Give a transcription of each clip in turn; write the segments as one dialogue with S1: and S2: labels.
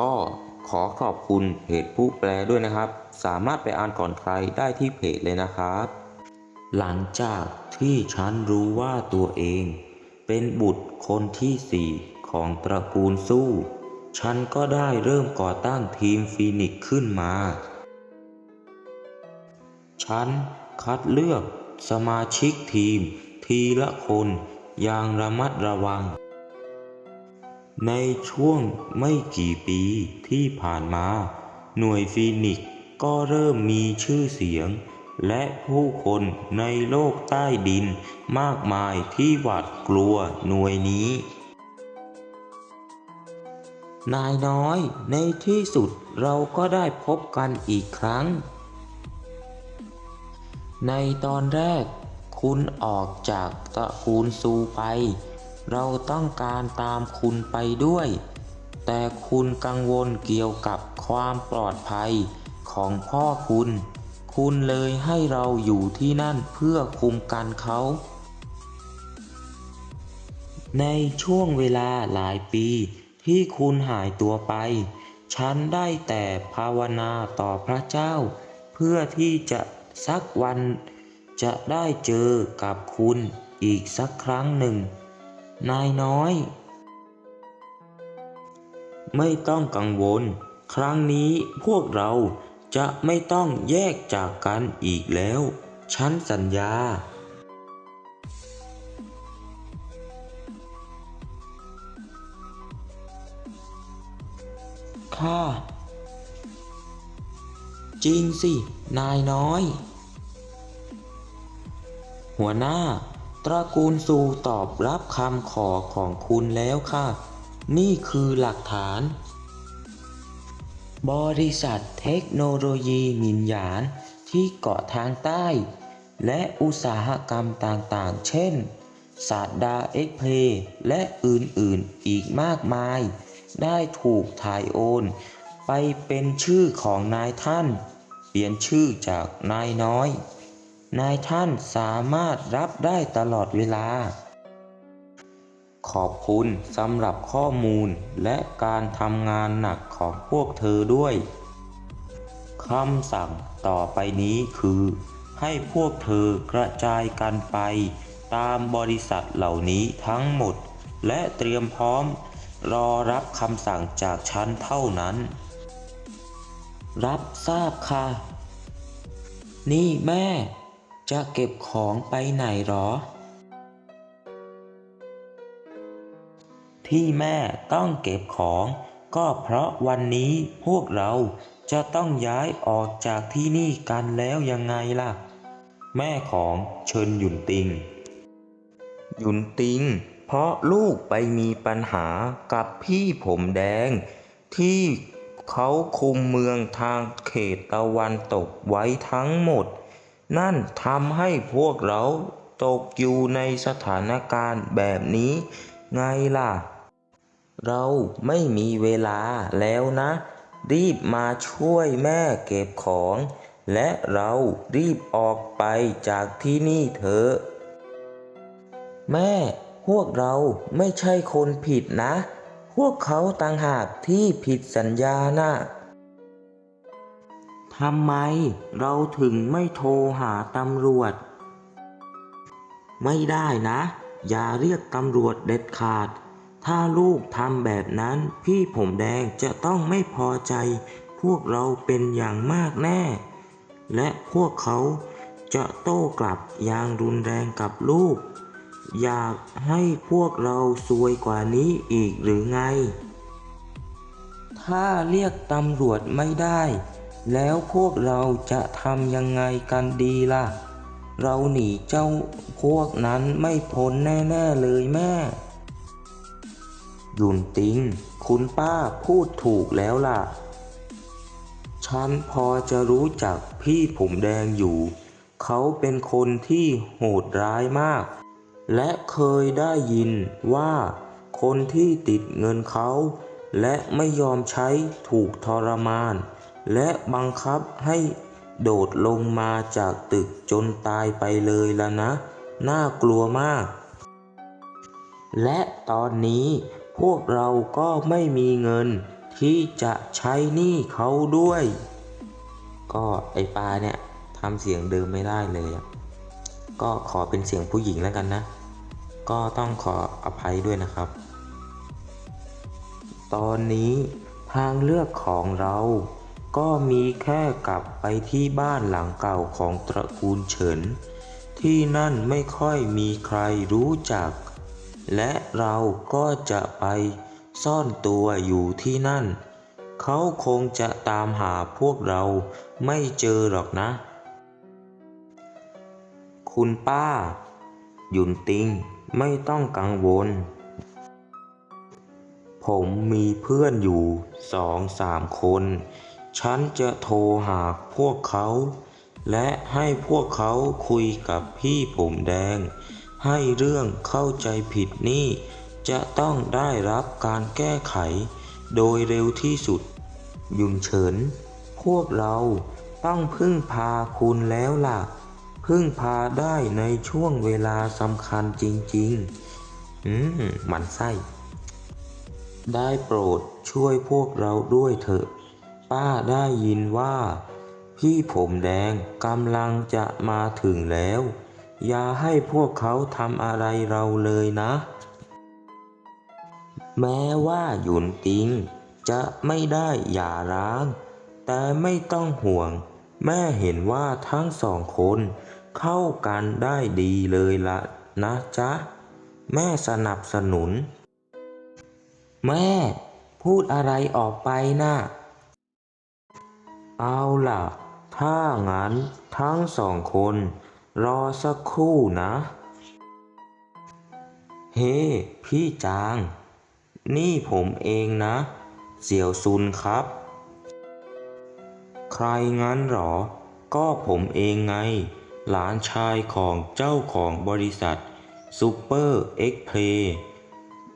S1: ก็ขอขอบคุณเพจผู้แปลด้วยนะครับ สามารถไปอ่านก่อนใครได้ที่เพจเลยนะครับ หลังจากที่ฉันรู้ว่าตัวเอง เป็นบุตรคนที่สี่ของตระกูลสู้ ฉันก็ได้เริ่มก่อตั้งทีมฟีนิกซ์ขึ้นมา ฉันคัดเลือกสมาชิกทีมทีละคนอย่างระมัดระวัง ในช่วงไม่กี่ปีที่ผ่านมา หน่วยฟีนิกซ์ก็เริ่มมีชื่อเสียง และผู้คนในโลกใต้ดินมากมายที่หวาดกลัวหน่วยนี้ นายน้อยในที่สุดเราก็ได้พบกันอีกครั้ง ในตอนแรกคุณออกจากตระกูลซูไป เราต้องการตามคุณไปด้วย แต่คุณกังวลเกี่ยวกับความปลอดภัยของพ่อคุณ คุณเลยให้เราอยู่ที่นั่นเพื่อคุมกันเขา ในช่วงเวลาหลายปีที่คุณหายตัวไป ฉันได้แต่ภาวนาต่อพระเจ้า เพื่อที่จะสักวันจะได้เจอกับคุณอีกสักครั้งหนึ่ง นายน้อย ไม่ต้องกังวล ครั้งนี้พวกเราจะไม่ต้องแยกจากกันอีกแล้ว ฉันสัญญา ค่ะ จริงสิ นายน้อย หัวหน้า ตระกูลซูตอบรับคำขอของคุณแล้วค่ะ นี่คือหลักฐาน บริษัทเทคโนโลยีมินยานที่เกาะทางใต้ และอุตสาหกรรมต่างๆ เช่นศาสดาเอ็กเพย์และอื่นๆอีกมากมาย ได้ถูกถ่ายโอน ไปเป็นชื่อของนายท่าน เปลี่ยนชื่อจากนายน้อย นายท่านสามารถรับได้ตลอดเวลา ขอบคุณสำหรับข้อมูลและการทำงานหนักของพวกเธอด้วยคำสั่งต่อไปนี้คือ ให้พวกเธอกระจายกันไป ตามบริษัทเหล่านี้ทั้งหมด และเตรียมพร้อม รอรับคำสั่งจากฉันเท่านั้น รับทราบค่ะ นี่แม่ จะเก็บของไปไหนหรอ ที่แม่ต้องเก็บของ ก็เพราะวันนี้พวกเราจะต้องย้ายออกจากที่นี่กันแล้วยังไงล่ะ แม่ของเชิญหยุนติง หยุนติง เพราะลูกไปมีปัญหากับพี่ผมแดง ที่เขาคุมเมืองทางเขตตะวันตกไว้ทั้งหมด นั่นทำให้พวกเราตกอยู่ในสถานการณ์แบบนี้ไงล่ะ เราไม่มีเวลาแล้วนะ รีบมาช่วยแม่เก็บของ และเรารีบออกไปจากที่นี่เถอะ แม่พวกเราไม่ใช่คนผิดนะ พวกเขาต่างหากที่ผิดสัญญานะ่ะ ทำไมเราถึงไม่โทรหาตำรวจ ไม่ได้นะ อย่าเรียกตำรวจเด็ดขาด ถ้าลูกทำแบบนั้น พี่ผมแดงจะต้องไม่พอใจ พวกเราเป็นอย่างมากแน่ และพวกเขาจะโต้กลับอย่างรุนแรงกับลูก อยากให้พวกเราซวยกว่านี้อีกหรือไง ถ้าเรียกตำรวจไม่ได้ แล้วพวกเราจะทำยังไงกันดีล่ะ เราหนีเจ้าพวกนั้นไม่พ้นแน่ๆเลยแม่ ยุนติง คุณป้าพูดถูกแล้วล่ะ ฉันพอจะรู้จักพี่ผมแดงอยู่ เขาเป็นคนที่โหดร้ายมาก และเคยได้ยินว่าคนที่ติดเงินเขา และไม่ยอมใช้ถูกทรมาน และบังคับให้โดดลงมาจากตึกจนตายไปเลยละนะ น่ากลัวมาก และตอนนี้พวกเราก็ไม่มีเงินที่จะใช้หนี้เขาด้วย ก็ไอปลาเนี่ยทำเสียงเดิมไม่ได้เลย ก็ขอเป็นเสียงผู้หญิงแล้วกันนะ ก็ต้องขออภัยด้วยนะครับ ตอนนี้ทางเลือกของเรา ก็มีแค่กลับไปที่บ้านหลังเก่าของตระกูลเฉิน ที่นั่นไม่ค่อยมีใครรู้จัก และเราก็จะไปซ่อนตัวอยู่ที่นั่น เขาคงจะตามหาพวกเราไม่เจอหรอกนะ คุณป้า หยุนติงไม่ต้องกังวล ผมมีเพื่อนอยู่สองสามคน ฉันจะโทรหาพวกเขา และให้พวกเขาคุยกับพี่ผมแดง ให้เรื่องเข้าใจผิดนี่จะต้องได้รับการแก้ไข โดยเร็วที่สุด ยุนเฉิน พวกเราต้องพึ่งพาคุณแล้วล่ะ พึ่งพาได้ในช่วงเวลาสำคัญจริง ๆ อืม มันไส้ ได้โปรดช่วยพวกเราด้วยเถอะ ป้าได้ยินว่า พี่ผมแดงกำลังจะมาถึงแล้ว อย่าให้พวกเขาทำอะไรเราเลยนะ แม้ว่าหยุนติง จะไม่ได้หย่าร้าง แต่ไม่ต้องห่วง แม่เห็นว่าทั้งสองคนเข้ากันได้ดีเลยละนะจ๊ะ แม่สนับสนุน แม่พูดอะไรออกไปนะ่ะ เอาล่ะ ถ้างั้นทั้งสองคน รอสักครู่นะ เฮ้พี่จาง นี่ผมเองนะ เสี่ยวซุนครับ ใครงั้นหรอ ก็ผมเองไง หลานชายของเจ้าของบริษัทซูเปอร์เอ็กเพล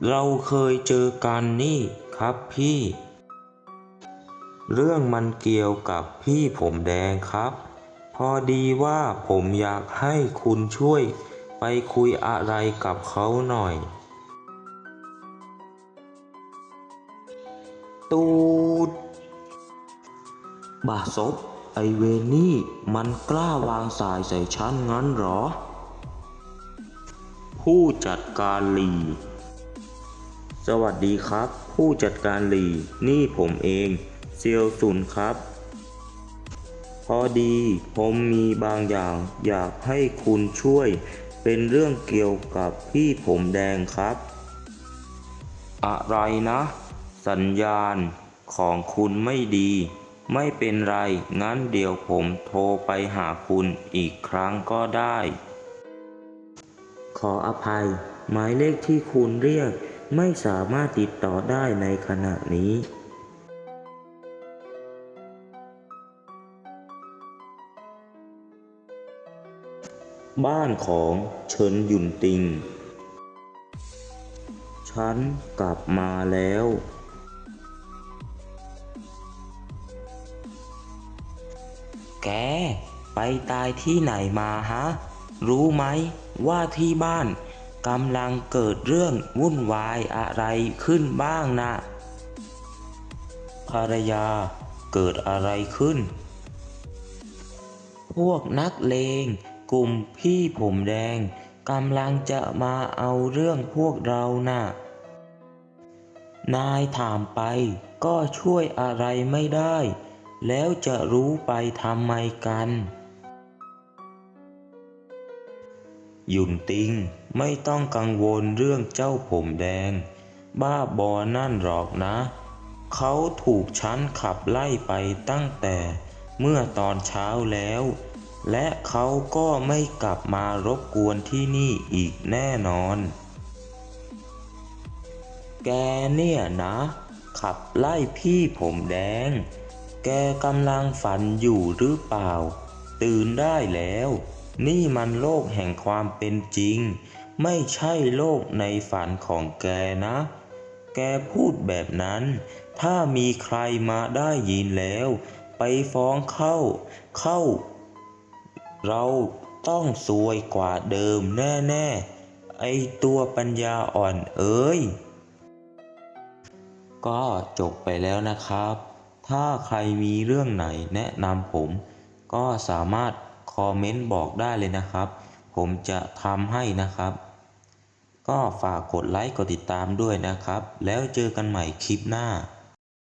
S1: เราเคยเจอกันนี่ครับพี่ เรื่องมันเกี่ยวกับพี่ผมแดงครับ พอดีว่าผมอยากให้คุณช่วยไปคุยอะไรกับเขาหน่อย ตูดบาศพไอเวนี่มันกล้าวางสายใส่ฉันงั้นหรอ ผู้จัดการหลี สวัสดีครับ ผู้จัดการหลี นี่ผมเอง เซียวซุนครับ พอดีผมมีบางอย่างอยากให้คุณช่วย เป็นเรื่องเกี่ยวกับพี่ผมแดงครับ อะไรนะ สัญญาณของคุณไม่ดี ไม่เป็นไร งั้นเดี๋ยวผมโทรไปหาคุณอีกครั้งก็ได้ ขออภัย หมายเลขที่คุณเรียกไม่สามารถติดต่อได้ในขณะนี้ บ้านของเฉินหยุนติง ฉันกลับมาแล้ว แก ไปตายที่ไหนมาฮะ รู้ไหมว่าที่บ้านกำลังเกิดเรื่องวุ่นวายอะไรขึ้นบ้างนะ ภรรยาเกิดอะไรขึ้น พวกนักเลง กลุ่มพี่ผมแดงกำลังจะมาเอาเรื่องพวกเรานะ่ะ นายถามไปก็ช่วยอะไรไม่ได้ แล้วจะรู้ไปทำไมกันหยุนติงไม่ต้องกังวลเรื่องเจ้าผมแดง บ้าบอนั่นหรอกนะ เขาถูกฉันขับไล่ไปตั้งแต่เมื่อตอนเช้าแล้ว และเขาก็ไม่กลับมารบกวนที่นี่อีกแน่นอน แกเนี่ยนะ ขับไล่พี่ผมแดง แกกำลังฝันอยู่หรือเปล่า ตื่นได้แล้ว นี่มันโลกแห่งความเป็นจริง ไม่ใช่โลกในฝันของแกนะ แกพูดแบบนั้น ถ้ามีใครมาได้ยินแล้ว ไปฟ้องเข้า เข้า เราต้องซวยกว่าเดิมแน่ๆ ไอตัวปัญญาอ่อนเอ้ย ก็จบไปแล้วนะครับ ถ้าใครมีเรื่องไหนแนะนำผม ก็สามารถคอมเมนต์บอกได้เลยนะครับ ผมจะทำให้นะครับ ก็ฝากกดไลค์กดติดตามด้วยนะครับ แล้วเจอกันใหม่คลิปหน้า